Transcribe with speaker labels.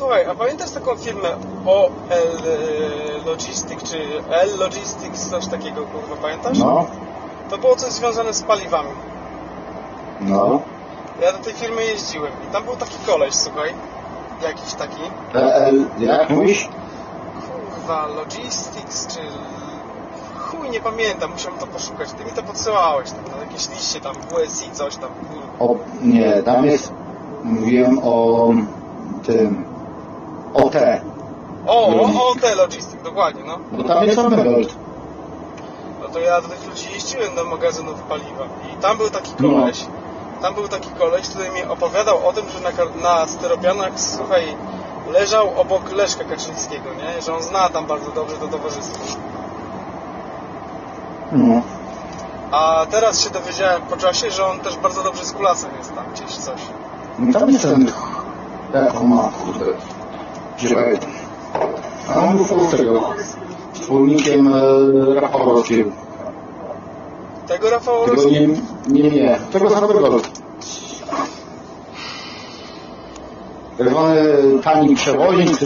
Speaker 1: Słuchaj, a pamiętasz taką firmę OL Logistic, czy L Logistics, coś takiego, kurwa, pamiętasz?
Speaker 2: No,
Speaker 1: To było coś związane z paliwami.
Speaker 2: no.
Speaker 1: Ja do tej firmy jeździłem i tam był taki koleś, słuchaj, jakiś taki,
Speaker 2: PL, jak mówisz?
Speaker 1: kurwa, Logistics, czy... Chuj, nie pamiętam, musiałem to poszukać. Ty mi to podsyłałeś, tam, na jakieś liście tam, WSI, coś tam.
Speaker 2: O, nie, tam jest, mówiłem o tym, OT,
Speaker 1: O, o,
Speaker 2: Logistics.
Speaker 1: o, te dokładnie, no.
Speaker 2: bo tam jest Overgold.
Speaker 1: No to ja do tych ludzi jeździłem do magazynów paliwa i tam był taki
Speaker 2: No.
Speaker 1: koleś, tam był taki koleś, który mi opowiadał o tym, że na, na steropianach, słuchaj, leżał obok Leszka Kaczyńskiego, nie? Że on zna tam bardzo dobrze to towarzystwo.
Speaker 2: No.
Speaker 1: A teraz się dowiedziałem po czasie, że on też bardzo dobrze z kulasem jest tam gdzieś coś.
Speaker 2: No tam jest ten, jak on ma, kurde, Czekaj. A on był z tego, wspólnikiem e, Rafała Borowskiego.
Speaker 1: Tego Rafał
Speaker 2: Tego nie, nie, nie, tego samego. Tak zwany tani przewoźnik,